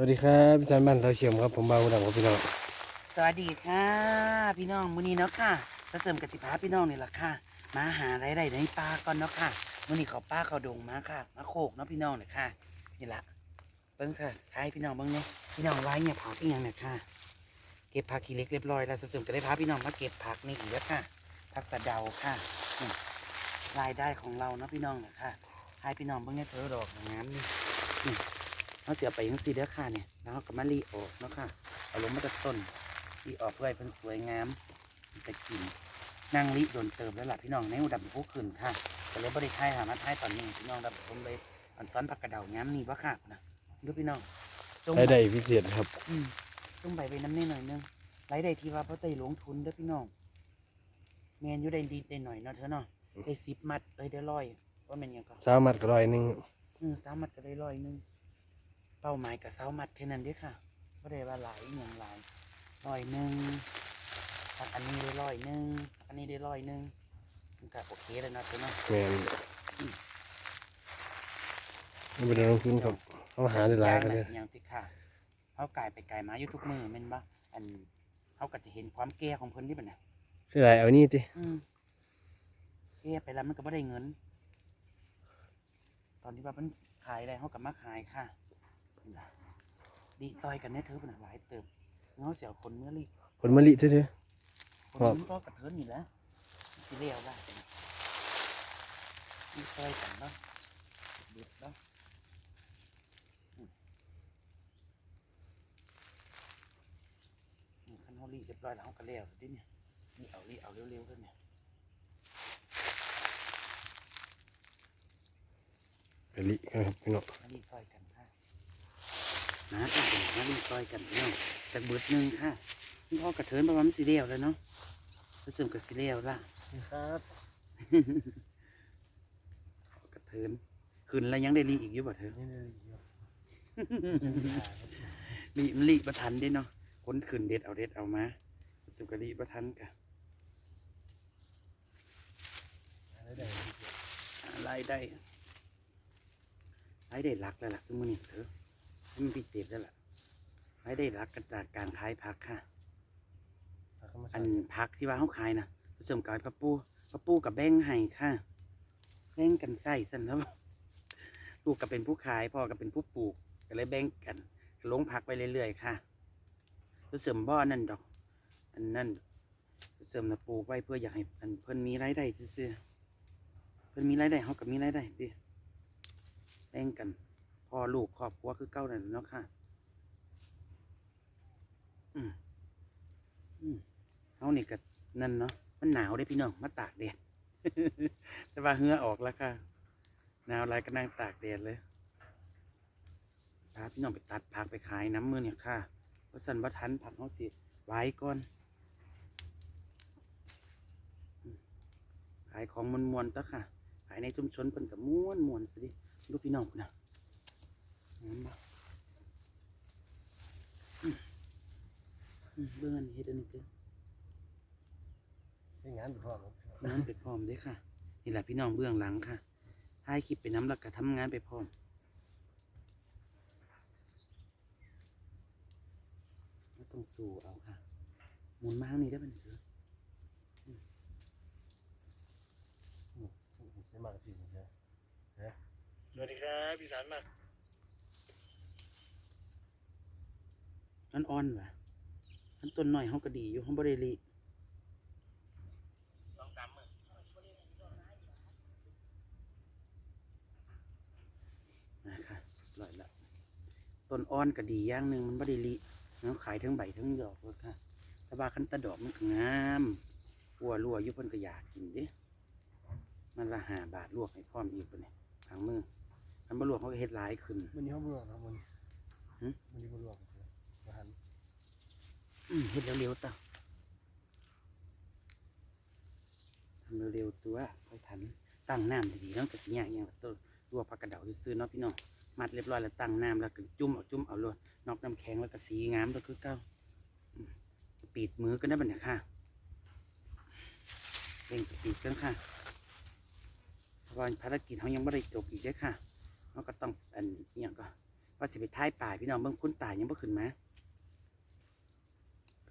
วัสดีครับพี่จันบ้านเราเชียมครับผมบาวดังครับพี่น้องสวัสดีค่ะ พี่น้องมื้อนี้เนาะค่ะจะเสริมกติภาพี่น้องนี่แหละค่ะ มาหาอะไรได้ในป่าก่อนเนาะค่ะมื้อนี้เขาป้าเขาดงมาค่ะ มาโคกเนาะพี่น้องเลยค่ะนี่ละเบิ้งค่ะทายพี่น้องเบิ้งเนี่ยพี่น้องไว้เนี่ยผักอีกอย่างเนี่ยค่ะ เก็บผักขี้เล็กเรียบร้อยแล้วเสริมก็ได้พาพี่น้องมาเก็บผักนี่อีกแล้วค่ะผักสะเดาค่ะรายได้ของเราเนาะพี่น้องเนี่ยค่ะให้พี่น้องเบิ้งเนี่ยเธอดอกงามนี่ เราเสียไปยังสีเด้อค่ะเนี่ยแล้วเราก็มารีออกเนาะค่ะเอาลงมาจากต้นที่ออกเพื่อให้เพิ่นสวยงามจะกินนั่งลิโดนเติมแล้วล่ะพี่น้องในอุดับผู้ขึ้นค่ะก็เลยบริท้ายหามาท้ายตอนนี้พี่น้องดับผมเลยอันซ้อนผักกระเดางามนี่วะค่ะนะดูพี่น้องจงรายได้พิเศษครับอืมจงใบไปน้ำแน่หน่อยนึงรายได้ที่ว่าเพราะใจลงทุนเด้อพี่น้องแมนอยู่ได้ดีได้หน่อยเนาะเธอเนาะได้สิบมัดเลยได้ร้อยว่าแมนหยังก็สามมัดก็ร้อยหนึ่งอืมสามมัดก็ได้ร้อยหนึง เป้าหมายกับเสามัดแค่นั้นเด้อค่ะก็ได้ว่าหลายอหย่างหลายร้อยหนึ่งอันอันนี้ได้ร้อยหนึ่งอันนี้ได้ร้อยหนึ่งมันก็โอเคแล้วเนาะเจ้าเนาะแมนนี่เป็นลงทุนครับเขาหาได้หลายกันเลยอย่างที่ค่ะเขาไก่ไปไก่มาอยู่ทุกมือแม่นบ่อันเขาก็จะเห็นความแก่ของเพิ่นที่เป็นน่ะเสียดายเอานี่ติอืมแก่ไปแล้วมันก็ไม่ได้เงิน ตอนที่ว่ามันขายอะไรเขาก็มาขายค่ะนี่ล่ะ ดีซอยกันเนี่ยเธอเป็นหลายเติมเงาเสียวคนเมื่อลี่ผลมะลิเท่าคนครับ นี้ก็กระเทินอยู่แล้วที่เรียวได้ดีซอยกันเนาะเด็ดเนาะอืมนี่คันเขารีเรียบร้อยแล้วเขาก็เลี้ยวดิเนี่ยนี่เอารีเอาเร็วๆกันเนี่ยๆมะลิครับพี่น้องมารีซอยกันค่ะ นะจ้ะมารีซอยกันเนาะจากเบิดหนึ่งค่ะนี่พ่อกระเทินประมาณสีเรียวแล้วเนาะรู้สึกกับสีเรียวละครับกระเทินขึ้นแล้วยังได้รีอีกอยู่บ่เธอนี่เลยลีมันลีประทันได้เนาะคนขึ้นเด็ดเอาเด็ดเอามาสุกลีประทันกะรายได้รายได้รายได้หลักแล้วล่ะสมมตินี่เธอ ให้มันพิเศษแล้วล่ะรายได้หลักก็จากการขายผักค่ะ อันผักที่ว่าเขาขายนะผสมกับพับปูพับปูกับแบ่งให้ค่ะแบ่งกันใส่สันแล้วลูกก็เป็นผู้ขายพ่อก็เป็นผู้ปลูกก็เลยแบ่งกันลงผักไปเรื่อยๆค่ะผสมบ่อนั่นดอก อันนั่นผสมนะปลูกไว้เพื่ออยากให้อันเพิ่นมีรายได้ซื่อๆเพิ่นมีรายได้เขาก็มีรายได้ดิแบ่งกัน พ่อลูกครอบครัวคือเก้านั่นเนาะค่ะ อืมอืมเขานี่ก็นั่นเนาะมันหนาวได้พี่น้องมาตากแดดแต่ว่าเหงื่อออกแล้วค่ะหนาวอะไรก็นั่งตากแดดเลยพาพี่น้องไปตัดผักไปขายน้ำมือเนี่ยค่ะว่าสันว่าทันผักเขาสิไว้ก่อนขายของมวนมวนๆต่อค่ะ ขายในชุมชนเป็นกับม้วนมวนๆสิดูพี่น้องนะ เห็นบ่อืมอืมเบื้องอันนี้เฮ็ดอันนี้เด้อเป็นงานพร้อมน้ำไปพร้อมเด้วยค่ะ นี่แหละพี่น้องเบื้องหลังค่ะถ่ายคลิปไปน้ำแล้วก็ทำงานไปพร้อมไม่ต้องสู่เอาค่ะ หมุนมาทางนี้ได้เป็นเถอะใช่มากสิสวัสดีครับพี่สันมาอั อ่อนว่ะอันต้นหน่อยเขาก็ดีอยู่เขาบริลีสองสามมือนะคะลอยละต้นอ่อนก็ดีอย่างหนึ่งมันบริลีเขาขายทั้งใบทั้งดอกเลยค่ะแต่ว่าคันแตะดอกมันก็งามวัวรัวอยุเพิ่นก็อยากกินเด้มันละหาบาทลวกให้พร้อมอีกปะเนี่ยทางมือมันบ่ลวกเขาก็เฮ็ดหลายขึ้น วันนี้เขาบวกครับวันหึวันนี้บวกมาหันอืม เฮ็ดเร็วๆต่อทำเร็วๆตัวค่อยทันตั้งน้ำดีๆเนาะก็สิยากอย่างตัวลวกผักกระเดาซื่อๆเนาะพี่น้องมัดเรียบร้อยแล้วตั้งน้ำแล้วก็จุ่มเอาจุ่มเอาเลยนอกน้ำแข็งแล้วก็สีงามตัวคือเก้าปีดมือก็ได้บัดเนี่ยค่ะเร่งปีดกันค่ะพราะว่าภารกิจเขายังไม่ได้จบอีกเด้อค่ะเขาก็ต้องอันอหย่างก็ว่าสิไปท้ายป่าพี่น้องเบิ่งคุ้นตายยังบ่ขึ้นมา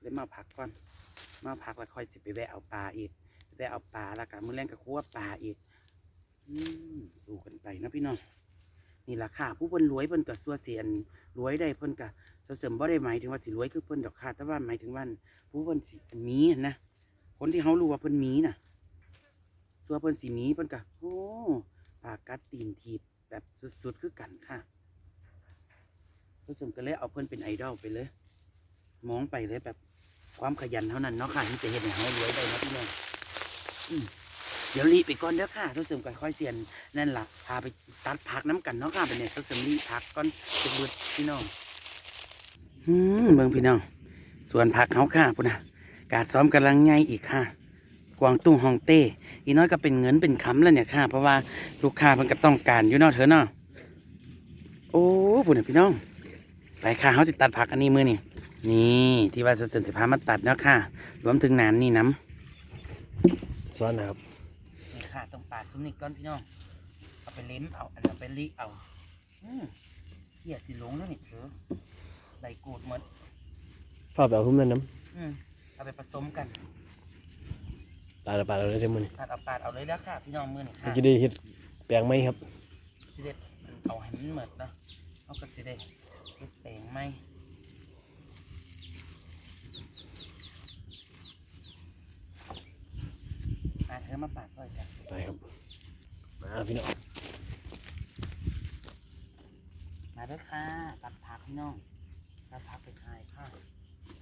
เลยมาพักก่อน มาพักแล้วค่อยสิไปแวะเอาปลาอีกแวะเอาปลาแล้วก็มื้อแรงก็คั่วปลาอีกอืสู้กันไปนะพี่น้องนี่ล่ะค่ะ ผู้เพิ่นรวยเพิ่นก็สัวเสียนรวยได้เพิ่นก็เสริมบ่ได้หมายถึงว่าสิรวยคือเพิ่นดอกค่ะแต่ว่าหมายถึงว่าผู้เพิ่นสิมีหั่นนะคนที่เขารู้ว่าเพิ่นมีน่ะสัวเพิ่นสิมีเพิ่นก็โอ้ปากกัดตีนถีบแบบสุดๆคือกันค่ะเสริมก็เลยเอาเพิ่นเป็นไอดอลไปเลย มองไปเลยแบบ ความขยันเท่านั้นเนาะค่ะที่จะเห็นให้เขารวยได้นะพี่น้องเดี๋ยวรีบไปก่อนเด้อค่ะทุกเสริมก็ค่อยเสียนนั่นล่ะพาไปตัดผักน้ำกันเนาะค่ะเป็นเนี่ยทุกเสริมรีบพักก่อนจะบดพี่น้องอืมเบิ่งพี่น้องส่วนผักเขาค่ะพุ่นนะการซ้อมกำลังไงอีกค่ะกวางตุ้งฮองเต้อีน้อยก็เป็นเงินเป็นคำแล้วเนี่ยค่ะ เพราะว่าลูกค้าเพิ่นก็ต้องการอยู่นาะเธอเนาะโอ้พุ่นะพี่น้องไปค่ะเขาสิตัดผักอันนี้มือนี่ นี่ที่ว่าเสนสิพามาตัดเนาะค่ะ รวมถึงหนานนี่น้ำซ้อนนะครับนี่ค่ะตรงปากซุ้มนี่ก้อนพี่น้องเอาไปเล้มเอาอันเอาไปลิเอาอืมเหี้ยสิหลงแล้วนี่เถอะใส่กูดหมดฝากแบบพุ่มนั่นน้อืมเอาไปผสมกันำปลาละปลาเราได้ทั้งมือนี่ปาดเอาปาดเอาเลยแล้วค่ะพี่น้องมือนี่มันค่ะจะได้เห็ดแปลงไหมครับสิเด็ดเอาให้มันเหมือดนะเอาก็สิเด็ดเฮ็ดแปลงไหม มาเธอมาปาดซอยกันไปครับ มาพี่น้อง มาเด้อค่ะตัดผักพี่น้องตัดผักไปขายค่ะ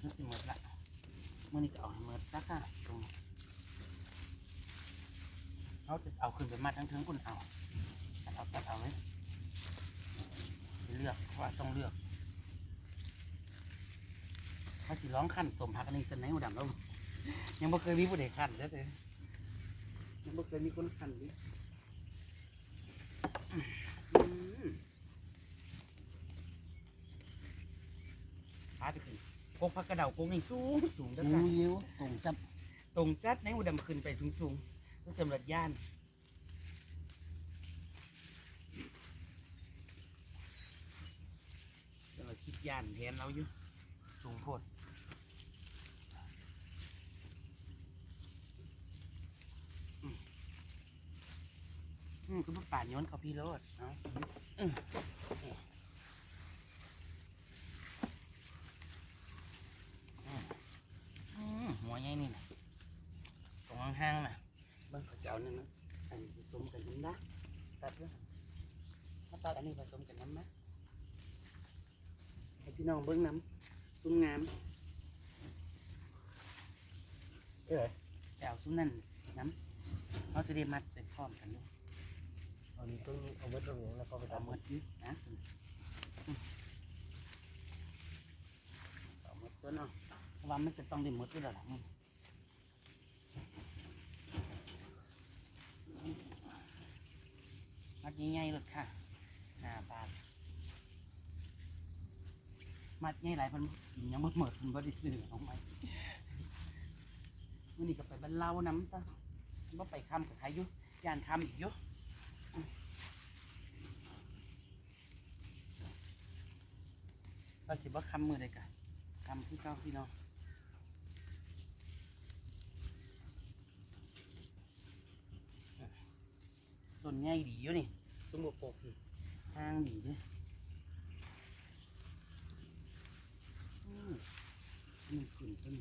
นี่สิหมดละมื่อนี้ก็เอาให้หมดซะค่ะตรงเขาจะเอาขึ้นไปมัดทั้งเทิงคุณเอาตัดเอาตัดเอาเลยไปเลือกเพราะว่าต้องเลือกถ้าสิร้องขั้นสมผักอันนี้สนไหนหัวดำแล้วยังบ่เคยมีผู้ใดขั้นเด้อเด้อ ยังบ่เคยมีคนขั้นดิอืมพาไปขึ้นพกพักกระเดาโกงนี่สูงสูงจังดูเลี้ยวตรงจับตรงจัดในอุดมขึ้นไปสูงสูงก็สำหรับย่านสำหรับคิดย่านแทนเราอยู่สูงโพดอื อืมคือพวกป่าโย้อนเขาพี่โรดเอาอืมหัวใหญ่นี่นะตรงห้างๆนะเบิ้งเขาเจ้านั่นนะอันนี้ผสมกันน้ำนะตัดด้วยถ้าตัดอันนี้ผสมกันน้ำนะให้พี่น้องเบิ้งน้ำซุ้มงามเอ้ยแต่เอาซุ้มนั่นน้ำเขาจะได้มัดเป็นพร้อมกันด้วย นนี้ต้องเอาไว้ตรงนี้แล้วก็ไปทำหมดยึดนะอืมเอาหมดตัวเนาะเพราะว่ามันจะต้องได้หมดด้วยหรอล่ะนี่มัดง่ายๆเลยค่ะห้าบาทมัดง่ายหลายพันยังหมดหมดพันบ่ได้ซื้อเอาไหมวันนี้ก็ไปบรรเลาน้ำซะว่ไปคำกับใครอยู่ยานคำอีกอยู่ ว่าสิบ่คำมือใดกันคำที่เก้าพี่น้องต้นใหญ่ดีอยู่นี่ต้นบกปกนี่ทางดีเด้วยนี่ขึ้นต้น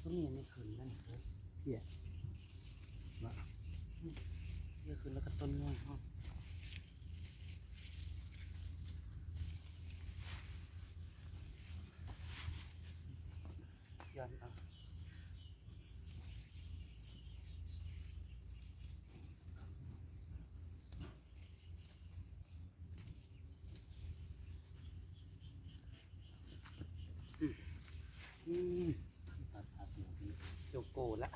ต้นนี้ยังไม่ขึ้นนั่นเถอะเหี้ยมาเหี้ยขึ้นแล้วก็ต้นน้อยห้องย้อ นเอาอืมตัดผักหน่อยสิโจโกละ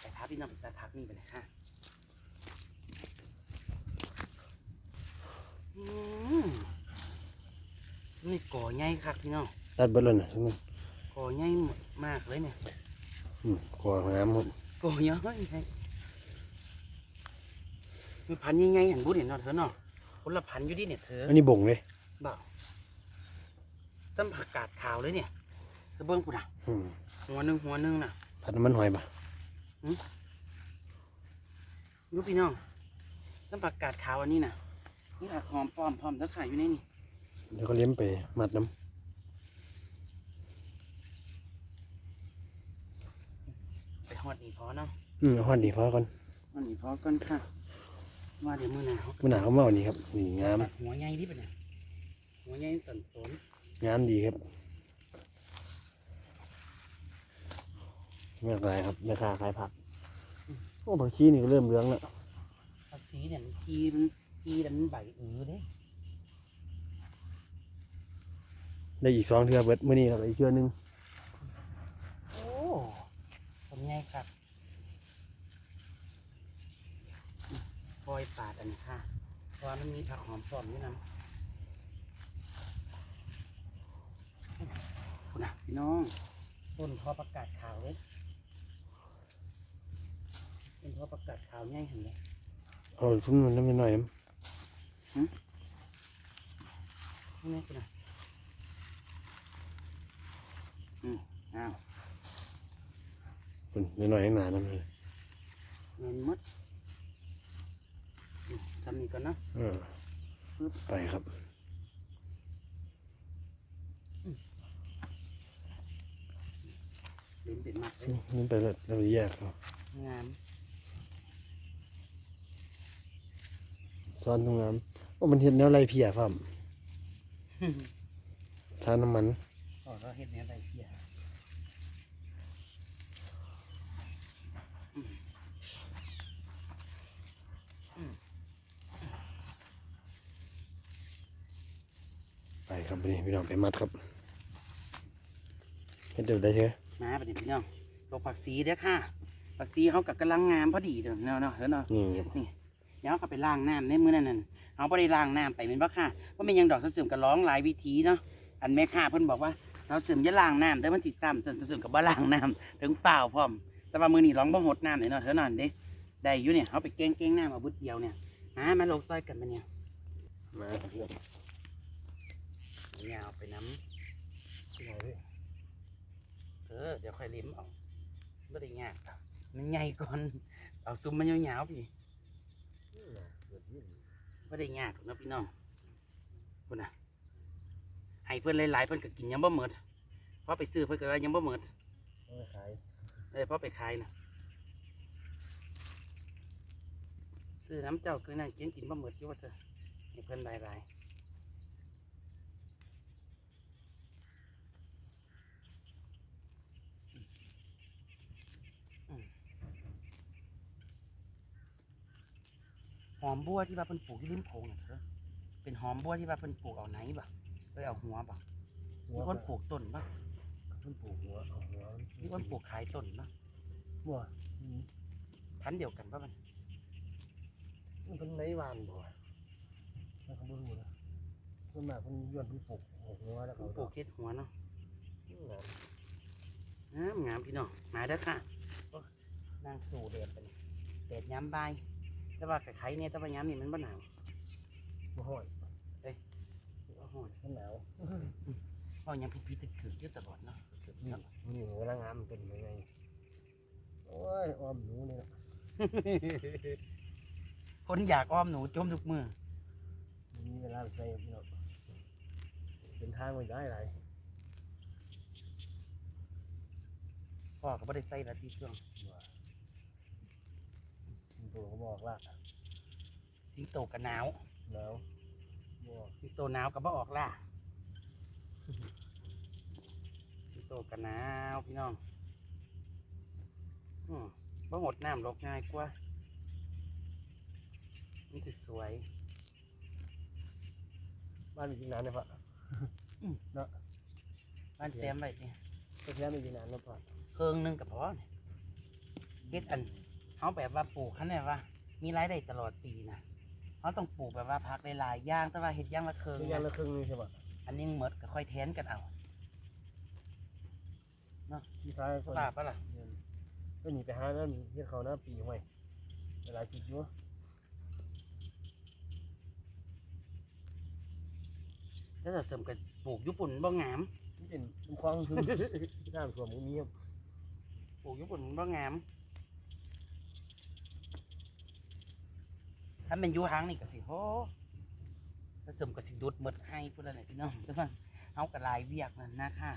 ไปพาพี่น้องไปตัดผักนี่ไปเลยค่ะอืมนี่ก่อใหญ่คักพี่น้องตัดเบิดแล้วนะมันก อใหญ่มากเลยเนี่ยอืมกลัวน้ำครับกอใหญ่ไงมีพันธุ์ใหญ่ๆอย่างบุญเห็นเนาะเธอเนาะคนละพันธุ์อยู่ดิเนี่ยเธออันนี้บ่งเลยบ่าวซ้ำผักกาดขาวเลยเนี่ยเธอเบิ้งกูนะอืมหัวหนึ่งหัวหนึ่งน่ะผัดน้ำมันหอยปะยูพี่น้องซ้ำผักกาดขาวอันนี้น่ะนี่ผักหอมป้อมพร้อมตะไคร่อยู่ในนี่เดี๋ยวก็เลี้ยมไปมัดน้ไปฮอดนี่ พอเนาะำอืมเอาหอดดีพอก่อนฮอดนี่พอก่อนค่ะ ว่าเดี๋ยวมื้อหน้าเขามันหนาเขามาเอานี่ครับนี่งามตัดหัวใหญ่ดิปะเนี่ยหัวใหญ่ตันสนงามดีครับแม่กายครับแม่ค้าขายผักโอ้ผักชีนี่ก็เริ่มเหลืองแล้วผักชีเนี่ยมันกีมันกีแล้วมันใบอือเด้ได้อีกสองเทือเบิดมื้อนี้ครับอีกเทือหนึงโอ้ผลใหญ่ครับ ปล่อยปาดอันนี้ค่ะเพราะว่ามันมีผักหอมพร้อมอยู่นํคุณนะพี่น้อง ต้นพอประกาศข่าวเลยต้นพอประกาศข่าวใหญ่เห็นไหมเอาชุ่มมันน้ำหน่อยน้นี่คุณนะอืมอ้าวำคุณหน่อยๆข้างหน้าน้ำเลยเงินหมด อืมทำนี่ก่อนเนาะเออไปครับเล่นเป็นมัดเลยนี่ไปแล้วเราแยกครับงามซ้อนตรงน้ำว่ามันเห็ดแนวไรเพียฟามทานน้ำมันอ๋อเราเห็ดเนี้ยอะไรเพียอืมอืม ไปครับไปนี่พี่น้องไปมัดครับเห็ดเดี๋ยวได้เถอะมาประเดี๋ยวพี่น้องลงผักซีเด้อค่ะผักซีเขากับกำลังงามพอดีเด้อเนาะเนาะเด้อเนาะนี่ครับเดี๋ยวเขาก็ไปล้างน้ำในมื้อนั้นนั่นเอาไปได้ล้างน้ำไปเป็นบ่ค่ะว่าเป็นหยังดอกเสาเสริมก็ร้องหลายวิธีเนาะอันแม่ค้าเพิ่นบอกว่าเสาเสริมอย่าล้างน้ำแต่มันสิซ้ำเสาเสริมก็บ่ล้างน้ำถึงฝ้าวพร้อม แต่ว่ามื้อนี้ร้องบ่หดน้ำเลยเนาะเถอะนอนเด้ได้อยู่เนี่ยเขาไปแกงแกงน้ำมาบุดเดียวเนี่ยมามาลงซอยกันมาเนี่ยมาครับพี่น้อง ยาวไปน้ำเออเดี๋ยวค่อยลิ้มเอาไม่ได้ยากมันใหญ่ก่อน เอาซุ้มมันยาวๆพี่ไม่ได้ยากหรอกนะพี่น้องคุณน่ะให้เพื่อนหลายๆเพื่อนก็กินยังบ่หมดเพราะไปซื้อเพื่อนก็ยังบ่หมดเอาไปขายเออเพราะไปขายนะซื้อน้ำเจ้าคือนั่งกินกินบ่หมดอยู่ว่าเถอะให้เพื่อนหลายๆ หอมบัวที่ว่าเพิ่นปลูกที่ริมโขงน่ะเถอะเป็นหอมบัวที่ว่าเพิ่นปลูกเอาไหนบ่ไปเอาหัวบ่มีคนปลูกต้นบ่ต้นปลูกหัวเอาหัวมีคนปลูกขายต้นบ่หัวพันธุ์เดียวกันบ่มันมันเป็นไม้หวานบ่แล้วเขาบ่รู้นะส่วนมากคนย้อนเพิ่นปลูกหัวแล้วเพิ่เขานปลูกเฮ็ดหัวเนาะงามงามพี่น้องมาเด้อค่ะโอ้นางสู่แดดไปนี่แดดย้ำบ่าย แต่ว่าไข่เนี่ยแต่ว่าย้ำนี่มันบ่หนาวบ่ฮ้อนโอ้โหมันหนาวเพราะยังพิพิธถืออยู่ตลอดเนาะนี่นี่หัวละงามมันเป็นยังไงโอ้ยอ้อมหนูนี่นะคนอยากอ้อมหนูจมทุกมือมันมีเวลาไปใส่พี่น้องเป็นทางไปได้หลายพ่อก็บ่ได้ใส่ละที่เครื่องมัน ตัวเขาบอกว่าสิงโตก็หนาวหนาวบอกสิงโตหนาวก็บ่ออกล่ะสิงโตก็หนาวพี่น้องอืมบ่หดน้ำลกง่ายกว่ามันสิสวย บ้านมีกี่นานเนี่ยพ่อบ้านเต็มไว้เนี่ยก็แค่มีกี่นานแล้วพ่อเครื่องหนึงกับพอเนี่ยเฮ็ดอัน เขาแบบว่าปลูกเขาเนี่ยว่า มีรายได้ตลอดปีนะเขาต้องปลูกแบบว่าพักหลายๆอย่างแต่ว่าเฮ็ดอย่างละเครื่องมีอย่างนะละครึ่งนึงใช่ป่ะอันนี้หมดก็ค่อยแทนกันเอาที่ท้ายคนบาปปะล่ะก็หนีไปหาแล้วเฮ็ดเขาหน้าปีห้วยเวลาจิตอยู่ถ้าจะเสริมกับปลูกญี่ปุ่นบ่งามนี่เป็นเป็นคลองคือน้ำท่วมก็มีครับปลูกญี่ปุ่นบ่งาม ถ้าเป็นอยูหางนี่ก็สิโหถ้าเสมก็สิดุดหมดให้พุ่นละเนี่ยพี่น้องแต่ว่าเอากระลายเวียกนั่นนะค่ะ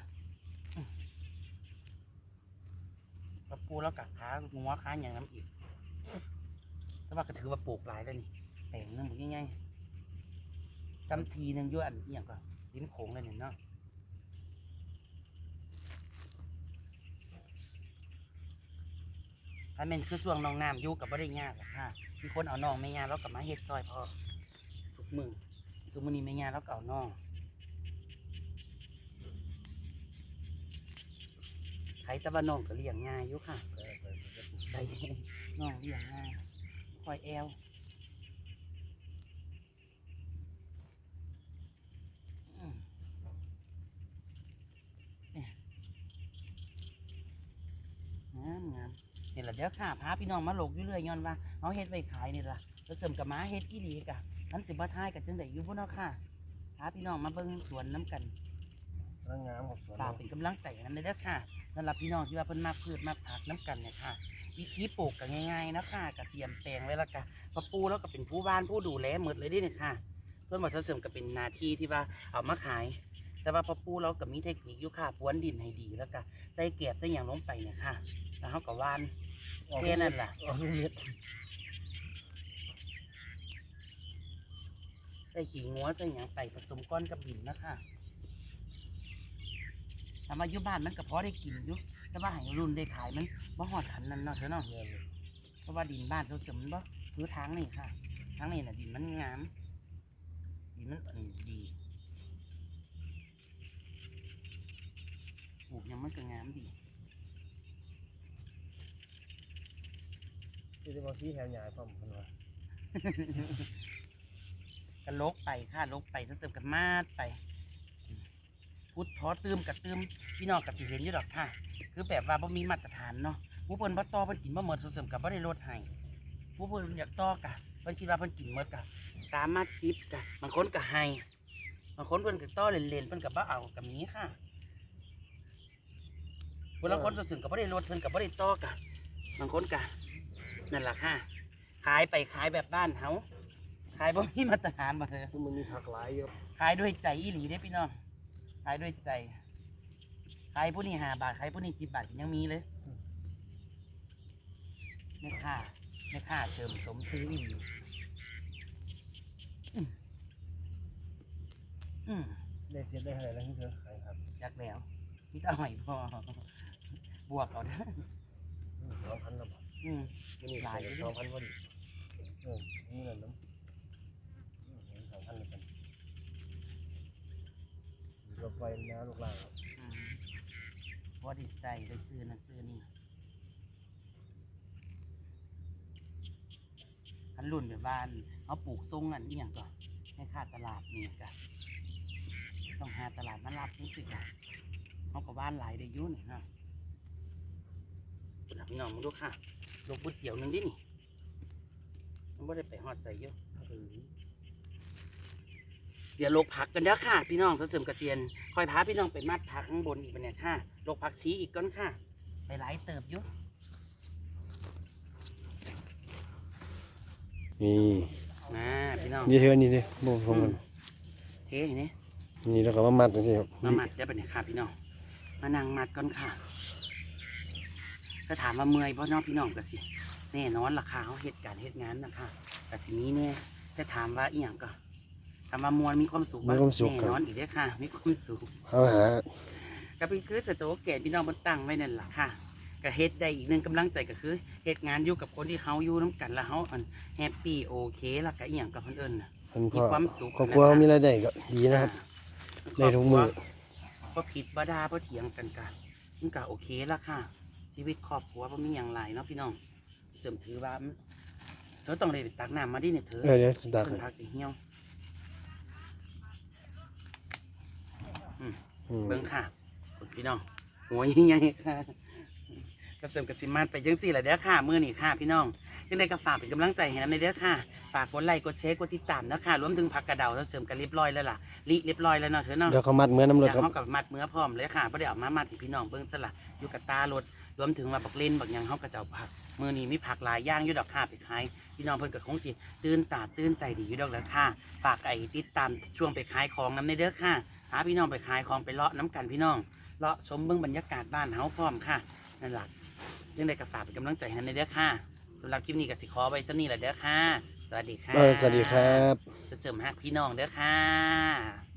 อื้อแล้วปูแล้วกักขางัวขาอย่างน้ำอีกแต่ว่าก็ถือว่าปลูกหลายแล้วนี่แปลงนึงมันง่ายๆจำทีหนึงยั่วอันอหย่างก็ลิ้นโขงเลยเนี่ยเนาะ ถ้าเป็นคือช่วงน้องน้ำอยู่กับบ่ได้ยากหรอกค่ะมีคนเอาน้องไม่ยาแล้วกับมาเฮ็ดซอยพ่อทุกมือคือมือนี้ไม่ยาแล้วก็เอาน้องไขตะวันน้องก็เลี้ยงง่ายอยู่ค่ะไปน้องเลี้ยงง่ายคอยแอว นี่แหละเดี๋ยวค่ะพาพี่น้องมาโลกอยู่เรื่อยย้อนว่าเอาเฮ็ดไว้ขายนี่ล่ะแล้วเสริมกับม้าเฮ็ดอีหลีกะนันสิบ่ทายกับจังไดอยู่พุ่นเนาะค่ะพาพี่น้องมาเบิ่งสวนน้ำกันกำลังงามครับสวนฝากเป็นกำลังใจกันเลยเด้อค่ะสำหรับพี่น้องที่ว่าเพิ่นมักพืชมักผักน้ำกันเนี่ยค่ะวิธีปลูกก็ง่ายๆเนาะค่ะก็เตรียมแปลงไว้แล้วก็พอปลูกแล้วก็เป็นผู้บ้านผู้ดูแลหมดเลยเดิเนี่ยค่ะ เพื่อนบอกเสริมก็เป็นหนาทีที่ว่าเอามาขาย แต่ว่าพอปลูกเราก็มีเทคนิคอยู่ค่ะพรวนดินให้ดีแล้วก็ใส่เกลียบใส่หยังลงไปเนี่ยค่ะ แล้วเฮาก็หว่านออกแค่นั้นล่ะออกลูกเม็ดใส่ขี้งัวใส่หยังไปผสมก้อนกับดินนะคะทำมาอยู่บ้านมันก็พอได้กินอยู่แต่ว่าให้รุ่นได้ขายมันบ่หอดขันนั่นเนาะเถอะเนาะเนี่ยเลยเพราะว่าดินบ้านเราเสริมบ่คือทางนี่ค่ะทางนี่น่ะดินมันงามดินมันอันดีปลูกหยังมันก็งามดี ที่จะมาที่แถวใหญ่พร้อมกันว่าก็ลกไปค่ะลกไปเสริมกับมาดไปพุทธทอตืมกับตืมพี่น้องกับสิเห็นอยู่ดอกค่ะ คือแบบว่าบ่มีมาตรฐานเนาะผู้เพิ่นบ่ต่อเพิ่นกินบ่หมดส่วนเสริมกับบ่ได้ลดให้ผู้เพิ่นอยากต่อกะเพิ่นคิดว่าเพิ่นกินหมดกะสามารถจิบกะบางคนก็ให้บางคนเพิ่นก็ต่อเล่นๆเพิ่นก็บ่เอาก็มีค่ะบางคนส่วนเสริมก็บ่ได้ลดเพิ่นก็บ่ได้ต่อกะบางคนก็ นั่นล่ะค่ะ ขายไปขายแบบบ้านเฮาขายบ่มีมาตรฐานบ่เถอะซึ่งมันมีผักหลายเยอะขายด้วยใจอีหลีเด้พี่น้องขายด้วยใจขายผู้นี้ห้าบาทขายผู้นี้สิบบาทยังมีเลยแม่ค่าแม่ค่าเชิมสมซื้ออีหลีอืมอืมได้เสียได้เท่าไหร่แล้วที่เธอขายครับจักแล้วมีแต่หอยพอบวกเอาเด้อสองพันละบาทอืม นี่หลายอยู่ดิสองพันพอดีเออนี่แหละน้ำอืมเห็นสองพันเลยกันรถไฟน้ำลูกหลานครับอืมพอไดิใส่ได้ซื้อนั่นซื้อนี่คันรุ่นแบบบ้านเขาปลูกทรงอันนี้อย่างก่อนให้ค่าตลาดนี่กะต้องหาตลาดมารับนี่สิกะเขาก็บ้านหลายได้อยุ่นเนาะคุณ พี่น้องมาดูค่ะลงบุดเดี่ยวหนึงดินี่มันไม่ได้ไปหอดใส่เยอะเดี๋ยวลกผักกันเด้อค่ะ พี่น้องเสริมเกษียณคอยพาพี่น้องไปมัดผักข้างบนอีกบันเนี่ยค่ะลกผักชีอีกก้อนค่ะ ไปหลายเติบอยู่นี่นะพี่น้องนี่เธอนี่ดิบ่ผมกันเทอย่างนี้นี่แล้วก็มามัดจังซี่ครับมามัดได้ปะเนี่ยค่ะพี่น้องมานั่งมัดก่อนค่ะ ถ้าถามว่าเมื่อยเพราะน้องพี่น้องก็สิ แน่นอนราคาเขาเหตุการณ์เหตุงานนะคะแต่สินี้เนี่ยแต่ถามว่าอีหยังก็ถามว่ามวลมีความสุขบ่มีความสุขแน่ครับนอนอีกเด้อค่ะ มีความสุขเอาหา ก็เป็นคือสโตเกตพี่น้องมันตั้งไว้นั่นแหละค่ะก็เฮ็ดได้อีกหนึ่งกำลังใจก็คือเฮ็ดงานอยู่กับคนที่เฮาอยู่น้ำกันแล้วเฮาอันแฮปปี้โอเคแล้วก็อีหยังกับเพิ่นเอิ้นน่ะเพิ่นมีพ่อความสุข ครอบครัวมีรายได้ก็ดีนะครับ ได้ทุกมื้อบ่ผิดบ่ด่าบ่เถียงกันกันมันก็โอเคละค่ะ ชีวิตครอบครัวบ่มีหยังหลายเนาะพี่น้องเสริมถือว่ามันเธอต้องได้ไปตักน้ำมาดิเนี่ยเธอเออเดี๋ยวตักเพิ่นพักสิเหี่ยว อืมเบิ่งค่ะคุณพี่น้องหัวใหญ่ๆค่ะกระเสริมกระสิมานไปยังสี่แหละเด้อค่ะมือนี่ค่ะ พี่น้องยังไงก็ฝากเป็นกำลังใจให้น้ำในเด้อค่ะฝากกดไลค์กดแชร์กดติดตามนะคะรวมถึงพักกระเดาแล้วเสริมกันเรียบร้อยแล้วล่ะลิเรียบร้อยแล้วเนาะเธอเนาะเดี๋ยวเขามัดเหมือนน้ำรอถยากครับ เขากับมัดเมื่อพร้อมเลยค่ะเพราะเดี๋ยวเอามามัดให้พี่น้องเบิ้งสละอยู่กับตารถร วมถึงว่าบักเล่นบักหยังเขาก็จะเอาผักมือนี้มีผักหลายอย่างอยู่ดอกค่ะไปขายพี่น้องเพิ่นก็คงจิตื่นตาตื่นใจดีอยู่ดอกแล้วค่ะฝากไอ้ติดตามช่วงไปขายของน้ำในเด้อค่ะหาพี่น้องไปขายของไปเลาะน้ำกันพี่น้องเลาะชมเบิ้งบรรยากาศบ้านเฮาพร้อมค่ะนั่นแหละยังได้ก็ฝากเป็นกำลังใจให้น้ำในเด้อค่ะสำหรับคลิปนี้ก็สิขอไว้สนี่แหละเด้อค่ะ สวัสดีค่ะเออสวัสดีครับจะเสริมฮักพี่น้องเด้อค่ะ